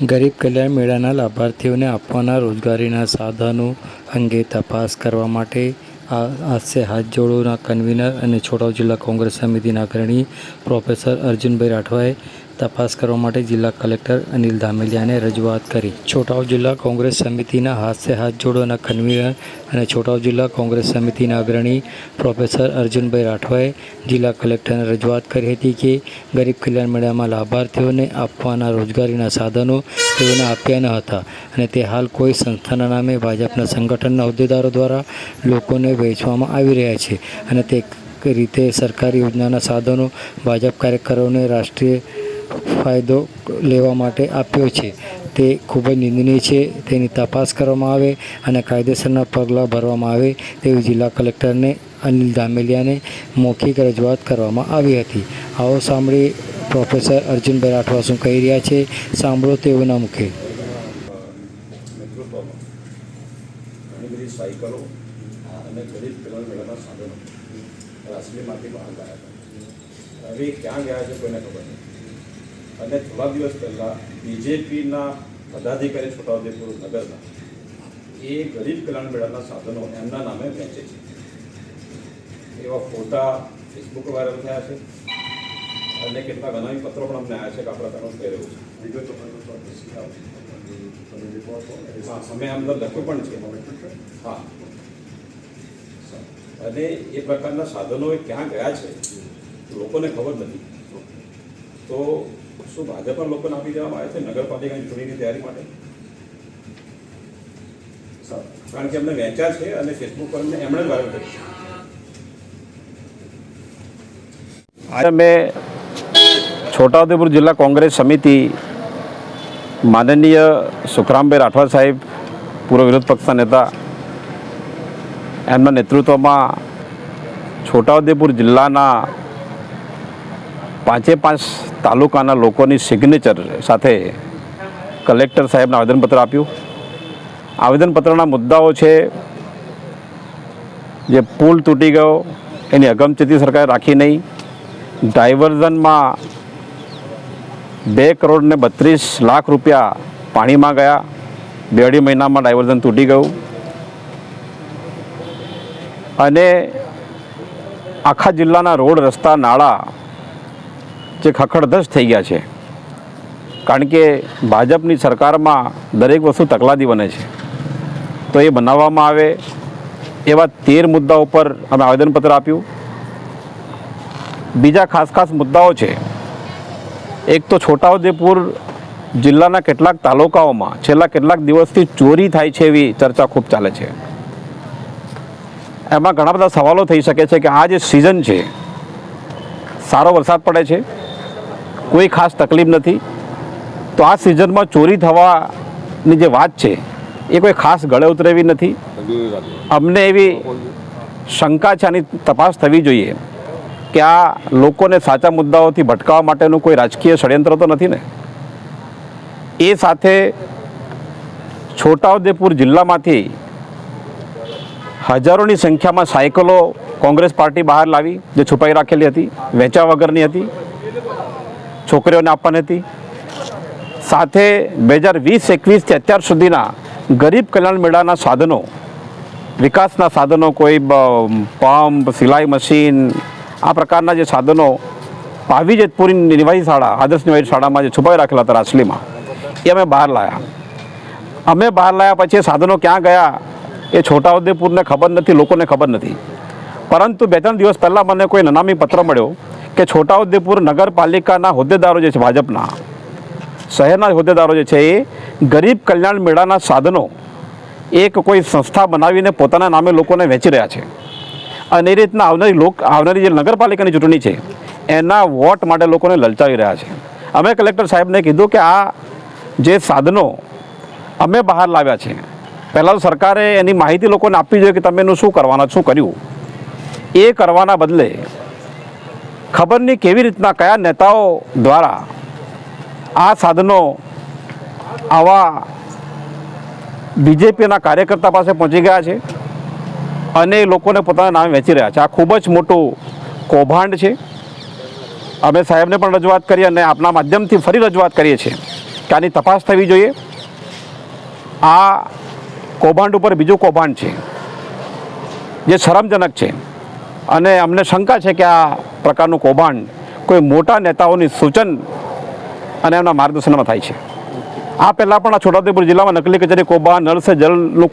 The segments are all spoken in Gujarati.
ગરીબ કલ્યાણ મેળાના લાભાર્થીઓને આપવાના રોજગારીના સાધનો અંગે તપાસ કરવા માટે આ હાસ્ય હાથ જોડોના કન્વીનર અને છોટાઉ જિલ્લા કોંગ્રેસ સમિતિના અગ્રણી પ્રોફેસર અર્જુનભાઈ રાઠવાએ તપાસ કરવા માટે જિલ્લા કલેક્ટર અનિલ ધામેલિયાને રજૂઆત કરી. છોટાઉ જિલ્લા કોંગ્રેસ સમિતિના હાસ્ય હાથ જોડોના કન્વીનર અને છોટાઉ જિલ્લા કોંગ્રેસ સમિતિના અગ્રણી પ્રોફેસર અર્જુનભાઈ રાઠવાએ જિલ્લા કલેક્ટરને રજૂઆત કરી હતી કે ગરીબ કલ્યાણ મેળામાં લાભાર્થીઓને આપવાના રોજગારીના સાધનો તેઓને આપ્યા ન હતા અને તે હાલ કોઈ સંસ્થાના નામે ભાજપના સંગઠનના હોદ્દેદારો દ્વારા લોકોને વેચવામાં આવી રહ્યા છે અને તે રીતે સરકારી યોજનાના સાધનો ભાજપ કાર્યકરોને રાષ્ટ્રીય ફાયદો લેવા માટે આપ્યો છે. તે ખૂબ જ નિંદનીય છે. તેની તપાસ કરવામાં આવે અને કાયદેસરના પગલાં ભરવામાં આવે તેવી જિલ્લા કલેક્ટરને અનિલ ધામેલિયાને મૌખિક રજૂઆત કરવામાં આવી હતી. આવો સાંભળી પ્રોફેસર અર્જુનભાઈ રાઠવા શું કહી રહ્યા છે. સાંભળો તેઓના મુખે. ક્યાં ગયા છે કોઈને ખબર નથી અને થોડા દિવસ પહેલાં બીજેપીના પદાધિકારી છોટાઉદેપુર નગરના એ ગરીબ કલ્યાણ મેળાના સાધનો એમના નામે વેચે છે. એવા ફોટા ફેસબુક વાયરલ થયા છે અને કેટલાક અનામી પત્રો પણ અમને આવ્યા છે કે આ પ્રકારનું થઈ રહ્યું છે હા અમે અંદર લખ્યું પણ છે. હા. અને એ પ્રકારના સાધનો એ ક્યાં ગયા છે? લોકોને ખબર નથી. તો શું ભાજપના લોકોને આપી દેવામાં આવે છે? નગરપાલિકાની ચૂંટણીની તૈયારી માટે? કારણ કે એમને વેચ્યા છે અને ફેસબુક પર એમણે વાયરલ કર્યું આજે મેં છોટાઉદેપુર જિલ્લા કોંગ્રેસ સમિતિ માનનીય સુખરામભાઈ રાઠવા સાહેબ, પૂર્વ વિરોધ પક્ષના નેતા, એમના નેતૃત્વમાં છોટાઉદેપુર જિલ્લાના પાંચે પાંચ તાલુકાના લોકોની સિગ્નેચર સાથે કલેક્ટર સાહેબને આવેદનપત્ર આપ્યું. આવેદનપત્રના મુદ્દાઓ છે જે પુલ તૂટી ગયો, એની અગમચેતી સરકારે રાખી નહીં. ડાયવર્ઝનમાં બે કરોડ ને બત્રીસ લાખ રૂપિયા પાણીમાં ગયા. બે અઢી મહિનામાં ડાયવર્ઝન તૂટી ગયું. અને આખા જિલ્લાના રોડ, રસ્તા, નાળા જે ખખડધસ થઈ ગયા છે. કારણ કે ભાજપની સરકારમાં દરેક વસ્તુ તકલાદી બને છે. તો એ બનાવવામાં આવે એવા તેર મુદ્દા ઉપર અમે આવેદનપત્ર આપ્યું. બીજા ખાસ ખાસ મુદ્દાઓ છે. એક તો છોટાઉદેપુર જિલ્લાના કેટલાક તાલુકાઓમાં છેલ્લા કેટલાક દિવસથી ચોરી થાય છે એવી ચર્ચા ખૂબ ચાલે છે. એમાં ઘણા બધા સવાલો થઈ શકે છે કે આ જે સિઝન છે, સારો વરસાદ પડે છે. કોઈ ખાસ તકલીફ નથી. તો આ સિઝનમાં ચોરી થવાની જે વાત છે, એ કોઈ ખાસ ગળે ઉતરેવી નથી. અમને એવી શંકા છે, આની તપાસ થવી જોઈએ કે આ લોકોને સાચા મુદ્દાઓથી ભટકાવવા માટેનું કોઈ રાજકીય ષડયંત્ર તો નથી ને? એ સાથે છોટાઉદેપુર જિલ્લામાંથી હજારોની સંખ્યામાં સાયકલો કોંગ્રેસ પાર્ટી બહાર લાવી, જે છુપાઈ રાખેલી હતી, વેચા વગરની હતી. છોકરીઓને આપવાની હતી. સાથે બે હજાર વીસ એકવીસથી અત્યાર સુધીના ગરીબ કલ્યાણ મેળાના સાધનો, વિકાસના સાધનો કોઈ પંપ, સિલાઈ મશીન, આ પ્રકારના જે સાધનો પાવી જેતપુરી નિવાસી શાળા, આદર્શ નિવાસી શાળામાં જે છુપાવી રાખેલા હતા રાસલીમાં એ અમે બહાર લાયા. અમે બહાર લાયા પછી સાધનો ક્યાં ગયા એ છોટાઉદેપુરને ખબર નથી, લોકોને ખબર નથી. પરંતુ બે ત્રણ દિવસ પહેલાં મને કોઈ નનામી પત્ર મળ્યો કે છોટાઉદેપુર નગરપાલિકાના હોદ્દેદારો જે છે ભાજપના, શહેરના હોદ્દેદારો જે છે એ ગરીબ કલ્યાણ મેળાના સાધનો એક કોઈ સંસ્થા બનાવીને પોતાના નામે લોકોને વેચી રહ્યા છે. અને એ રીતના આવનારી લોક, આવનારી જે નગરપાલિકાની ચૂંટણી છે, એના વોટ માટે લોકોને લલચાવી રહ્યા છે. અમે કલેક્ટર સાહેબને કીધું કે આ જે સાધનો અમે બહાર લાવ્યા છે, પહેલાં તો સરકારે એની માહિતી લોકોને આપવી જોઈએ કે તમે એનું શું કરવાના, શું કર્યું? એ કરવાના બદલે ખબર નહીં કેવી રીતના કયા નેતાઓ દ્વારા આ સાધનો આવા બીજેપીના કાર્યકર્તા પાસે પહોંચી ગયા છે અને લોકોને પોતાના નામે વેચી રહ્યા છે. આ ખૂબ જ મોટું કૌભાંડ છે. અમે સાહેબને પણ રજૂઆત કરી અને આપના માધ્યમથી ફરી રજૂઆત કરીએ છીએ કે આની તપાસ થવી જોઈએ. આ કૌભાંડ ઉપર બીજું કૌભાંડ છે, જે શરમજનક છે. અને અમને શંકા છે કે આ પ્રકારનું કૌભાંડ કોઈ મોટા નેતાઓની સૂચન અને એમના માર્ગદર્શનમાં થાય છે. આ પહેલાં પણ આ છોટાઉદેપુર જિલ્લામાં નકલી કચેરી કૌભાંડ નળ સે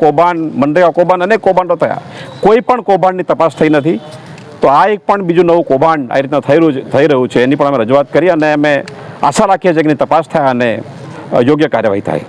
કૌભાંડ મનરેગા કૌભાંડ અનેક કૌભાંડો થયા. કોઈ પણ કૌભાંડની તપાસ થઈ નથી. તો આ એક પણ બીજું નવું કૌભાંડ આ રીતના થઈ રહ્યું થઈ રહ્યું છે. એની પણ અમે રજૂઆત કરી અને અમે આશા રાખીએ છીએ કે તપાસ થાય અને યોગ્ય કાર્યવાહી થાય.